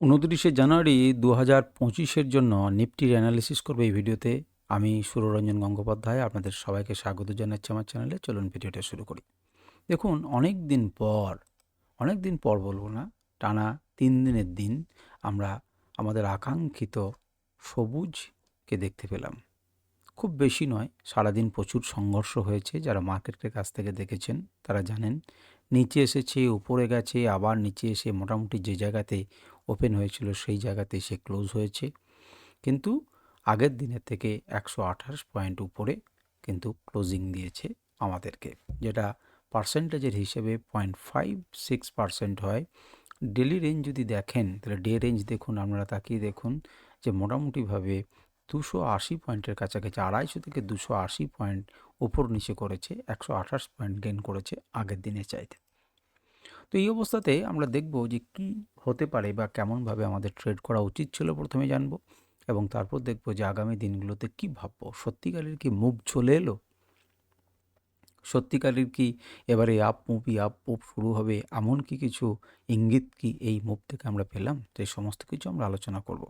উনত্রিশে জানুয়ারি দু হাজার পঁচিশের জন্য নিফটির অ্যানালিসিস করবে এই ভিডিওতে আমি সুররঞ্জন গঙ্গোপাধ্যায়। আপনাদের সবাইকে স্বাগত জানাচ্ছি আমার চ্যানেলে। চলুন ভিডিওটা শুরু করি। দেখুন, অনেক দিন পর, অনেক দিন পর বলব না, টানা তিন দিনের দিন আমরা আমাদের আকাঙ্ক্ষিত সবুজকে দেখতে পেলাম। খুব বেশি নয়, সারাদিন প্রচুর সংঘর্ষ হয়েছে। যারা মার্কেটের কাছ থেকে দেখেছেন, তারা জানেন, নিচে এসেছে, উপরে গেছে, আবার নিচে এসে মোটামুটি যে জায়গাতে ওপেন হয়েছিল, সেই জায়গাতে সে ক্লোজ হয়েছে। কিন্তু আগের দিনের থেকে একশো আঠাশ পয়েন্ট উপরে কিন্তু ক্লোজিং দিয়েছে আমাদেরকে, যেটা পার্সেন্টেজের হিসেবে পয়েন্ট ফাইভ সিক্স পার্সেন্ট হয়। ডেলি রেঞ্জ যদি দেখেন, তাহলে ডে রেঞ্জ দেখুন, আপনারা তাকিয়ে দেখুন যে মোটামুটিভাবে দুশো আশি পয়েন্টের কাছাকাছি, আড়াইশো থেকে দুশো আশি পয়েন্ট উপর নিচে করেছে, একশো আঠাশ পয়েন্ট গেন করেছে আগের দিনের চাইতে। তো এই অবস্থাতে আমরা দেখব যে কি হতে পারে বা কেমনভাবে আমাদের ট্রেড করা উচিত ছিল প্রথমে জানব এবং তারপর দেখব যে আগামী দিনগুলোতে কি ভাববো। সত্যিকারের কি মুভ চলে এলো? সত্যিকারের কি এবারে আপ মুভি আপ মুভ শুরু হবে? এমন কি কিছু ইঙ্গিত কি এই মুভ থেকে আমরা পেলাম? তো এই সমস্ত কিছু আমরা আলোচনা করব।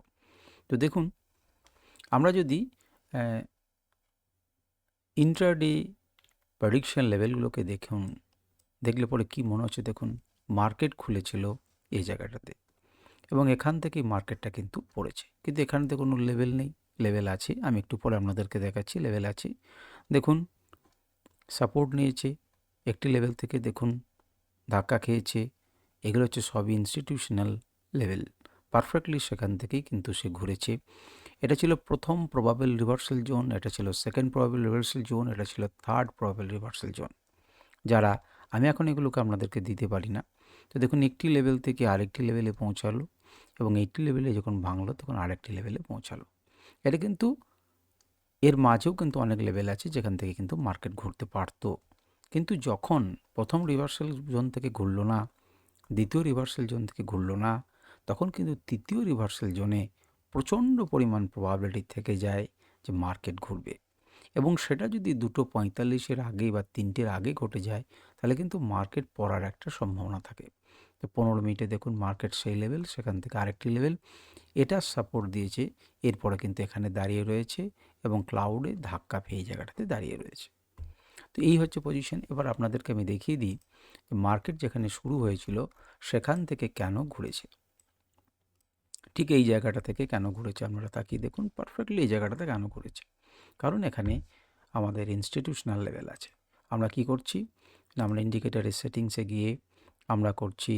তো দেখুন, আমরা যদি ইন্টারডে প্রেডিকশন লেভেলগুলোকে দেখুন, দেখলে পরে কি মনে হচ্ছে দেখুন? মার্কেট খুলেছিল এই জায়গাটাতে। এবং এখান থেকেই মার্কেটটা কিন্তু পড়েছে। কিন্তু এখানতে কোনো লেভেল নেই। লেভেল আছে। আমি একটু পরে আপনাদেরকে দেখাচ্ছি। লেভেল আছে। দেখুন, সাপোর্ট নিয়েছে। একটি লেভেল থেকে দেখুন, ধাক্কা খেয়েছে। এগুলো হচ্ছে সবই ইনস্টিটিউশনাল লেভেল। পারফেক্টলি সেখান থেকেই কিন্তু সে ঘুরেছে। এটা ছিল প্রথম প্রবাবেল রিভার্সাল জোন, এটা ছিল সেকেন্ড প্রবাবেল রিভার্সাল জোন, এটা ছিল থার্ড প্রবাবেল রিভার্সাল জোন। যারা, আমি এখন এগুলোকে আপনাদেরকে দিতে পারি না। তো দেখুন একটি লেভেল থেকে আরেকটি লেভেলে পৌঁছালো এবং একটি লেভেলে যখন ভাঙলো তখন আরেকটি লেভেলে পৌঁছালো। এটা কিন্তু এর মাঝেও কিন্তু অনেক লেভেল আছে যেখান থেকে কিন্তু মার্কেট ঘুরতে পারতো। কিন্তু যখন প্রথম রিভার্সাল জোন থেকে ঘুরলো না, দ্বিতীয় রিভার্সাল জোন থেকে ঘুরলো না, তখন কিন্তু তৃতীয় রিভার্সাল জোনে প্রচণ্ড পরিমাণ প্রবাবিলিটি থেকে যায় যে মার্কেট ঘুরবে। এবং সেটা যদি দুটো পঁয়তাল্লিশের আগে বা তিনটের আগে ঘটে যায়, তাহলে কিন্তু মার্কেট পড়ার একটা সম্ভাবনা থাকে। তো পনেরো মিনিটে দেখুন মার্কেট সেই লেভেল সেখান থেকে আরেকটি লেভেল এটা সাপোর্ট দিয়েছে। এরপরে কিন্তু এখানে দাঁড়িয়ে রয়েছে এবং ক্লাউডে ধাক্কা পেয়ে জায়গাটাতে দাঁড়িয়ে রয়েছে। তো এই হচ্ছে পজিশন এবার আপনাদেরকে আমি দেখিয়ে দিই যে মার্কেট যেখানে শুরু হয়েছিল, সেখান থেকে কেন ঘুরেছে। ঠিক এই জায়গাটা থেকে কেন ঘুরেছে আপনারা তাকিয়ে দেখুন পারফেক্টলি এই জায়গাটাতে কেন ঘুরেছে। কারণ এখানে আমাদের ইনস্টিটিউশনাল লেভেল আছে। আমরা কি করছি? আমরা ইন্ডিকেটারের সেটিংসে গিয়ে আমরা করছি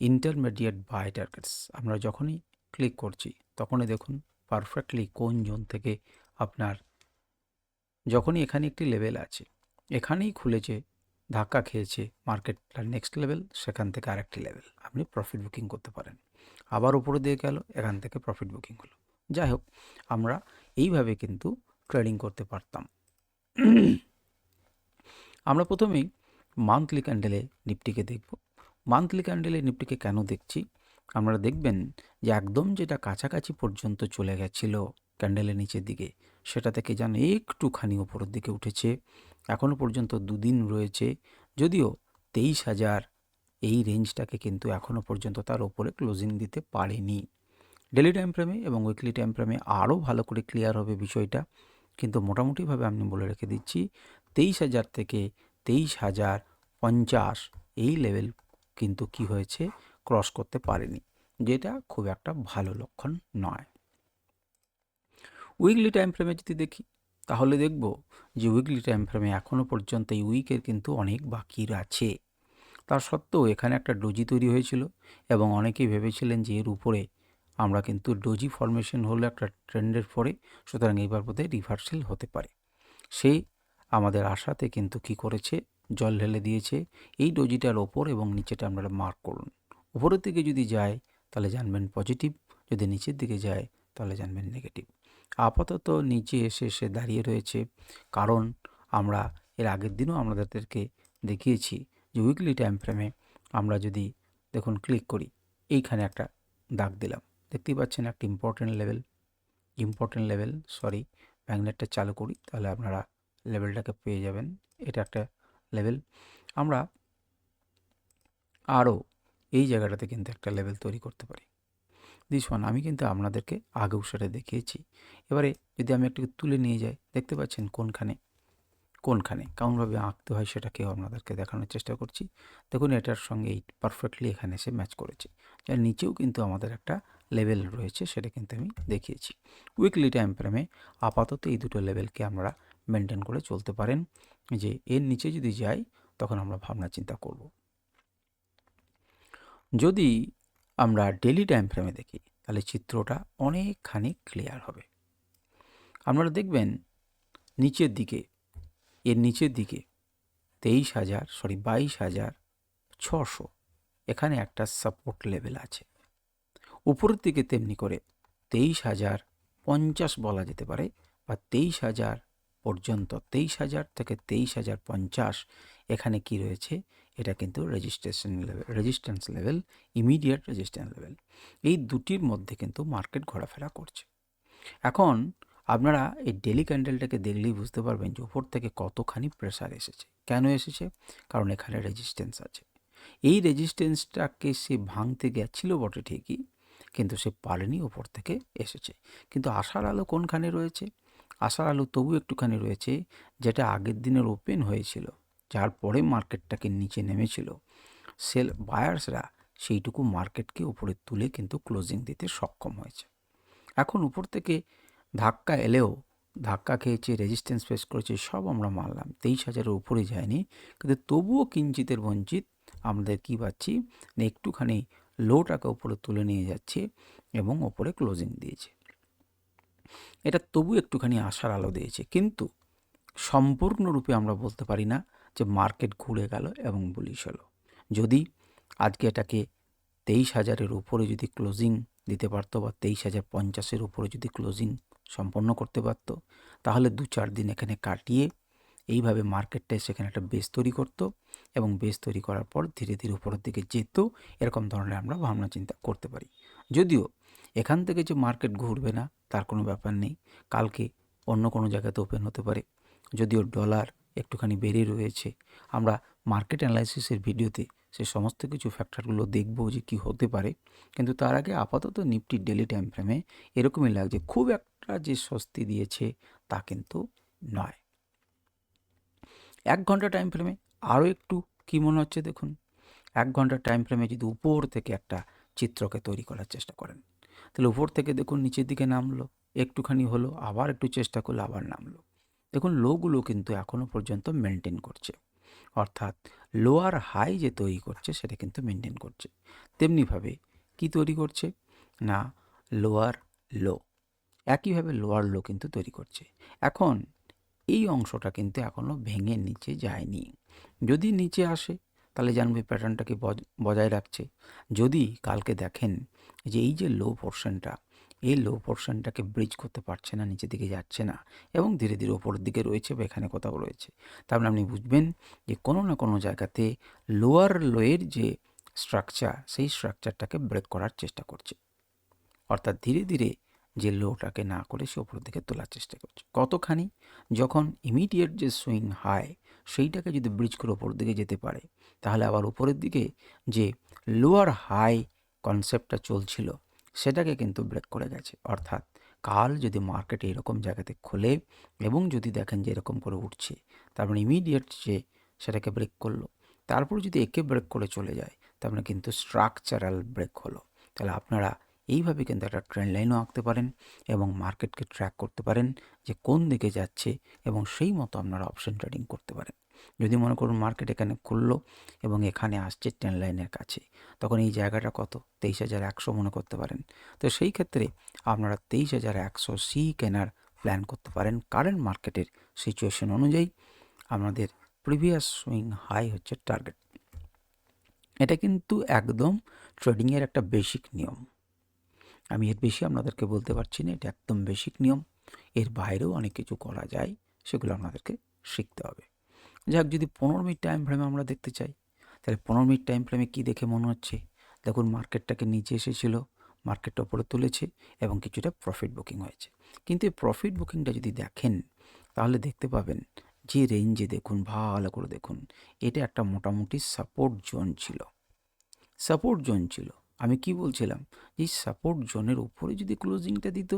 ইন্টারমিডিয়েট বাই টার্গেটস আমরা যখনই ক্লিক করছি, তখনই দেখুন পারফেক্টলি কোন জোন থেকে আপনার যখনই এখানে একটি লেভেল আছে, এখানেই খুলেছে ধাক্কা খেয়েছে মার্কেটটার নেক্সট লেভেল সেখান থেকে আরেকটি লেভেল আপনি প্রফিট বুকিং করতে পারেন। আবার উপরে দিয়ে গেল, এখান থেকে প্রফিট বুকিং হলো। যাই হোক, আমরা এইভাবে কিন্তু ট্রেডিং করতে পারতাম। আমরা প্রথমেই মান্থলি ক্যান্ডেলে নিফটিকে দেখব। মান্থলি ক্যান্ডেলে নিফটিকে কেন দেখছি? আপনারা দেখবেন যে একদম যেটা কাছাকাছি পর্যন্ত চলে গেছিল ক্যান্ডেলের নিচের দিকে, সেটা থেকে যেন একটুখানি ওপরের দিকে উঠেছে। এখনও পর্যন্ত দুদিন রয়েছে, যদিও তেইশ হাজার এই রেঞ্জটাকে কিন্তু এখনও পর্যন্ত তার ওপরে ক্লোজিং দিতে পারেনি। ডেলি টাইম ফ্রেমে এবং উইকলি টাইম ফ্রেমে আরও ভালো করে ক্লিয়ার হবে বিষয়টা। কিন্তু মোটামুটিভাবে আমি বলে রেখে দিচ্ছি, তেইশ হাজার থেকে তেইশ হাজার পঞ্চাশ এই লেভেল কিন্তু কি হয়েছে? ক্রস করতে পারেনি, যেটা খুব একটা ভালো লক্ষণ নয়। উইকলি টাইম ফ্রেমে যদি দেখি, তাহলে দেখব যে উইকলি টাইম ফ্রেমে এখনও পর্যন্ত এই উইকের কিন্তু অনেক বাকি আছে। তার সত্ত্বেও এখানে একটা ডোজি তৈরি হয়েছিল এবং অনেকেই ভেবেছিলেন যে এর উপরে আমরা কিন্তু ডোজি ফরমেশন হলো একটা ট্রেন্ডের পরে সুতরাং এইবার বোধহয় রিভার্সেল হতে পারে। সেই আমাদের আশাতে কিন্তু কি করেছে? জল ঢেলে দিয়েছে। এই ডোজিটার ওপর এবং নিচেটা আপনারা মার্ক করুন। উপরের দিকে যদি যায়, তাহলে জানবেন পজিটিভ যদি নিচের দিকে যায়, তাহলে জানবেন নেগেটিভ আপাতত নিচে এসে সে দাঁড়িয়ে রয়েছে। কারণ আমরা এর আগের দিনও আমাদেরকে দেখিয়েছি যে উইকলি টাইম ফ্রেমে আমরা যদি দেখুন ক্লিক করি, এইখানে একটা দাগ দিলাম। দেখতেই পাচ্ছেন একটা important level important level sorry ম্যাগনেটটা চালু করি, তাহলে আপনারা লেভেলটাকে পেয়ে যাবেন। এটা একটা লেভেল আমরা আরও এই জায়গাটাতে কিন্তু একটা লেভেল তৈরি করতে পারি। দিস ওয়ান আমি কিন্তু আপনাদেরকে আগেও সেটা দেখিয়েছি। এবারে যদি আমি একটু তুলে নিয়ে যাই, দেখতে পাচ্ছেন কোনখানে? কোনখানে? কেমনভাবে আঁকতে হয় সেটাকেও আপনাদেরকে দেখানোর চেষ্টা করছি। দেখুন, এটার সঙ্গে এই পারফেক্টলি এখানে এসে ম্যাচ করেছে। যার নিচেও কিন্তু আমাদের একটা লেভেল রয়েছে, সেটা কিন্তু আমি দেখিয়েছি। উইকলি টাইম ফ্রেমে আপাতত এই দুটো লেভেলকে আমরা মেনটেন করে চলতে পারেন যে এর নিচে যদি যাই, তখন আমরা ভাবনা চিন্তা করব। যদি আমরা ডেলি টাইম ফ্রেমে দেখি, তাহলে চিত্রটা অনেকখানি ক্লিয়ার হবে। আপনারা দেখবেন নিচের দিকে, এর নিচের দিকে তেইশ হাজার সরি বাইশ হাজার, ছশো, এখানে একটা সাপোর্ট লেভেল আছে। উপরের দিকে তেমনি করে তেইশ হাজার পঞ্চাশ বলা যেতে পারে বা তেইশ হাজার পর্যন্ত তেইশ হাজার থেকে তেইশ হাজার পঞ্চাশ এখানে কি রয়েছে? এটা কিন্তু registration level resistance level immediate resistance level এই দুটির মধ্যে কিন্তু মার্কেট ঘোরাফেরা করছে। এখন আপনারা এই ডেলি ক্যান্ডেলটাকে দেখলেই বুঝতে পারবেন যে উপর থেকে কতখানি প্রেসার এসেছে। কেন এসেছে? কারণ এখানে রেজিস্ট্যান্স আছে। এই রেজিস্ট্যান্সটাকে সে ভাঙতে গেছিল বটে ঠিকই, কিন্তু সে পারেনি ওপর থেকে এসেছে। কিন্তু আশার আলো কোনখানে রয়েছে? আশার আলো তবু একটুখানি রয়েছে, যেটা আগের দিনের ওপেন হয়েছিল, যার পরে মার্কেটটাকে নিচে নেমেছিল। সেল বায়ার্সরা সেইটুকু মার্কেটকে উপরে তুলে কিন্তু ক্লোজিং দিতে সক্ষম হয়েছে। এখন উপর থেকে ধাক্কা এলেও, ধাক্কা খেয়েছে রেজিস্ট্যান্স ফেস করেছে, সব আমরা মানলাম। তেইশ হাজারের উপরে যায়নি, কিন্তু তবুও কিঞ্চিতের বঞ্চিত আমাদের কি পাচ্ছি? একটুখানি লোটাকে উপরে তুলে নিয়ে যাচ্ছে এবং ওপরে ক্লোজিং দিয়েছে। এটা তবু একটুখানি আশার আলো দিয়েছে। কিন্তু সম্পূর্ণরূপে আমরা বলতে পারি না যে মার্কেট ঘুরে গেল এবং বুলিশ হলো। যদি আজকে এটাকে তেইশ হাজারের উপরে যদি ক্লোজিং দিতে পারতো বা তেইশ হাজার পঞ্চাশের উপরে যদি ক্লোজিং সম্পন্ন করতে পারতো, তাহলে দু চার দিন এখানে কাটিয়ে এইভাবে মার্কেটটা সেখানে একটা বেস তৈরি করতো এবং বেস তৈরি করার পর ধীরে ধীরে উপরের দিকে যেত, এরকম ধরনের আমরা ভাবনা চিন্তা করতে পারি। যদিও এখান থেকে যে মার্কেট ঘুরবে না তার কোনো ব্যাপার নেই। কালকে অন্য কোনো জায়গাতে ওপেন হতে পারে। যদিও ডলার একটুখানি বেড়ে রয়েছে। আমরা মার্কেট অ্যানালাইসিসের ভিডিওতে সে সমস্ত কিছু ফ্যাক্টরগুলো দেখব যে কি হতে পারে। কিন্তু তার আগে আপাতত নিফটি ডেলি টাইম ফ্রেমে এরকমই লাগছে। খুব একটা যে স্বস্তি দিয়েছে তা কিন্তু নয়। এক ঘণ্টা টাইম ফ্রেমে আরও একটু কী মনে হচ্ছে দেখুন? এক ঘণ্টা টাইম ফ্রেমে যদি উপর থেকে একটা চিত্রকে তৈরি করার চেষ্টা করেন। তাহলে উপর থেকে দেখুন নিচের দিকে নামলো, একটুখানি হলো, আবার একটু চেষ্টা করল, আবার নামলো। দেখুন লোগুলো কিন্তু এখনও পর্যন্ত মেনটেন করছে। অর্থাৎ লোয়ার হাই যে তৈরি করছে, সেটা কিন্তু মেনটেন করছে। তেমনিভাবে কি তৈরি করছে? না লোয়ার লো একইভাবে লোয়ার লো কিন্তু তৈরি করছে। এখন এই অংশটা কিন্তু এখনও ভেঙে নিচে যায়নি। যদি নিচে আসে তাহলে জানবে প্যাটার্নটাকে বজায় রাখছে। যদি কালকে দেখেন যে এই যে লো পোর্শনটা এই লো পোর্শনটাকে ব্রিজ করতে পারছে না, নিচের দিকে যাচ্ছে না, এবং ধীরে ধীরে ওপরের দিকে রয়েছে বা এখানে কোথাও রয়েছে, তাহলে আপনি বুঝবেন যে কোনো না কোনো জায়গাতে লোয়ার লোয়ের যে স্ট্রাকচার সেই স্ট্রাকচারটাকে ব্রেক করার চেষ্টা করছে। অর্থাৎ ধীরে ধীরে যে লোটাকে না করে সে ওপরের দিকে তোলার চেষ্টা করছে। কতখানি? যখন ইমিডিয়েট যে সুইং হাই সেইটাকে যদি ব্রিজ করে ওপরের দিকে যেতে পারে, তাহলে আবার উপরের দিকে যে লোয়ার হাই কনসেপ্টটা চলছিল, সেটাকে কিন্তু ব্রেক করে গেছে। অর্থাৎ কাল যদি মার্কেটে এরকম জায়গাতে খোলে এবং যদি দেখেন যে এরকম করে উঠছে তারপরে ইমিডিয়েট যে সেটাকে ব্রেক করল, তারপর যদি একে ব্রেক করে চলে যায়, তার মানে কিন্তু স্ট্রাকচারাল ব্রেক হলো। তাহলে আপনারা এইভাবে কিন্তু একটা ট্রেন্ড লাইনও আঁকতে পারেন এবং মার্কেটকে ট্র্যাক করতে পারেন যে কোন দিকে যাচ্ছে এবং সেই মতো আপনারা অপশন ট্রেডিং করতে পারেন। যদি মনে করুন মার্কেট এখানে খুললো এবং এখানে আসছে ট্রেন লাইনের কাছে, তখন এই জায়গাটা কত? তেইশ হাজার একশো মনে করতে পারেন। তো সেই ক্ষেত্রে আপনারা তেইশ হাজার একশো সি কেনার প্ল্যান করতে পারেন কারেন্ট মার্কেটের সিচুয়েশন অনুযায়ী। আপনাদের প্রিভিয়াস সুইং হাই হচ্ছে টার্গেট এটা কিন্তু একদম ট্রেডিংয়ের একটা বেসিক নিয়ম। আমি এর বেশি আপনাদেরকে বলতে পারছি না, এটা একদম বেসিক নিয়ম। এর বাইরেও অনেক কিছু করা যায়, সেগুলো আপনাদেরকে শিখতে হবে। যাক, যদি পনেরো মিনিট টাইম ফ্রেমে আমরা দেখতে চাই, তাহলে পনেরো মিনিট টাইম ফ্রেমে কী দেখে মনে হচ্ছে? দেখুন মার্কেটটাকে নিচে এসেছিল মার্কেটটা ওপরে তুলেছে এবং কিছুটা প্রফিট বুকিং হয়েছে। কিন্তু এই প্রফিট বুকিংটা যদি দেখেন, তাহলে দেখতে পাবেন যে রেঞ্জে দেখুন, ভালো করে দেখুন, এটা একটা মোটামুটি সাপোর্ট জোন ছিল। সাপোর্ট জোন ছিল। আমি কি বলছিলাম? এই সাপোর্ট জোনের উপরে যদি ক্লোজিংটা দিত,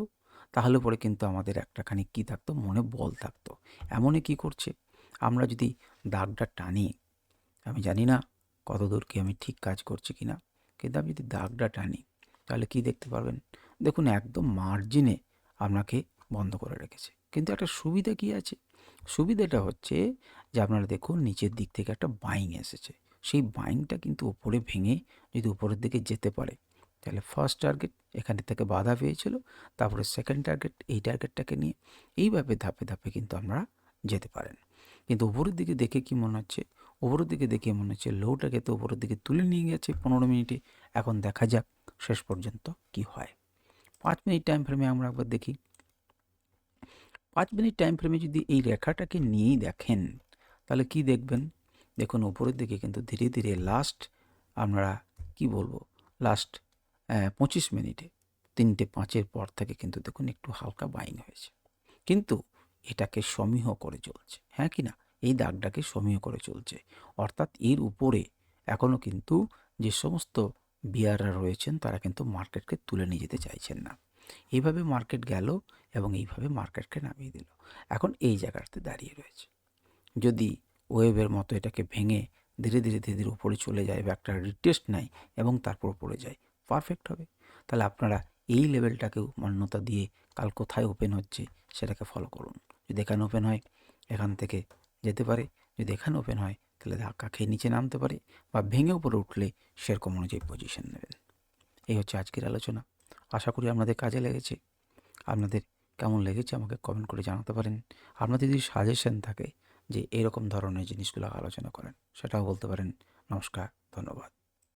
তাহলে পরে কিন্তু আমাদের একটাখানি কী থাকতো? মনে বল থাকতো। এমনই কি করছে? আমরা যদি দাগটা টানি, আমি জানি না কত দূর কি আমি ঠিক কাজ করছি কি না কিন্তু আমি যদি দাগটা টানি, তাহলে কি দেখতে পারবেন? দেখুন, একদম মার্জিনে আপনাকে বন্ধ করে রেখেছে। কিন্তু একটা সুবিধা কি আছে? সুবিধাটা হচ্ছে যে আপনারা দেখুন, নিচের দিক থেকে একটা বাইং এসেছে। সেই বাইংটা কিন্তু উপরে ভেঙে যদি উপরের দিকে যেতে পারে, তাহলে ফার্স্ট টার্গেট এখান থেকে বাধা পেয়েছিল, তারপরে সেকেন্ড টার্গেট এই টার্গেটটাকে নিয়ে এইভাবে ধাপে ধাপে কিন্তু আপনারা যেতে পারেন। কিন্তু উপরের দিকে দেখে কি মনে হচ্ছে? উপরের দিকে দেখে মনে হচ্ছে লোটাকে তো উপরের দিকে তুলে নিয়ে গেছে পনেরো মিনিটে। এখন দেখা যাক শেষ পর্যন্ত কি হয়। পাঁচ মিনিট টাইম ফ্রেমে আমরা একবার দেখি। পাঁচ মিনিট টাইম ফ্রেমে যদি এই রেখাটাকে নিয়েই দেখেন, তাহলে কি দেখবেন? দেখুন, উপরের দিকে কিন্তু ধীরে ধীরে লাস্ট আমরা কি বলব? লাস্ট পঁচিশ মিনিটে, তিনটে পাঁচের পর থেকে কিন্তু দেখুন একটু হালকা বাইং হয়েছে। কিন্তু এটাকে সমীহ করে চলছে হ্যাঁ কি না? এই দাগটাকে সমীহ করে চলছে। অর্থাৎ এর উপরে এখনও কিন্তু যে সমস্ত বিয়াররা রয়েছেন, তারা কিন্তু মার্কেটকে তুলে নিয়ে যেতে চাইছেন না। এইভাবে মার্কেট গেল এবং এইভাবে মার্কেটকে নামিয়ে দিল। এখন এই জায়গাটাতে দাঁড়িয়ে রয়েছে। যদি ওয়েভের মতো এটাকে ভেঙে ধীরে ধীরে ধীরে ধীরে উপরে চলে যায় বা একটা রিটেস্ট নেয় এবং তারপর পড়ে যায়। পারফেক্ট হবে। তাহলে আপনারা এই লেভেলটাকেও মান্যতা দিয়ে কাল কোথায় ওপেন হচ্ছে সেটাকে ফলো করুন। যদি এখানে ওপেন হয়, এখান থেকে যেতে পারে। যদি এখানে ওপেন হয়, তাহলে ধাক্কা খেয়ে নিচে নামতে পারে বা ভেঙে উপরে উঠলে সেরকম অনুযায়ী পজিশন নেবেন। এই হচ্ছে আজকের আলোচনা। আশা করি আপনাদের কাজে লেগেছে। আপনাদের কেমন লেগেছে আমাকে কমেন্ট করে জানাতে পারেন। আপনাদের যদি সাজেশন থাকে যে এরকম ধরনের জিনিসগুলো আলোচনা করেন সেটাও বলতে পারেন। নমস্কার ধন্যবাদ।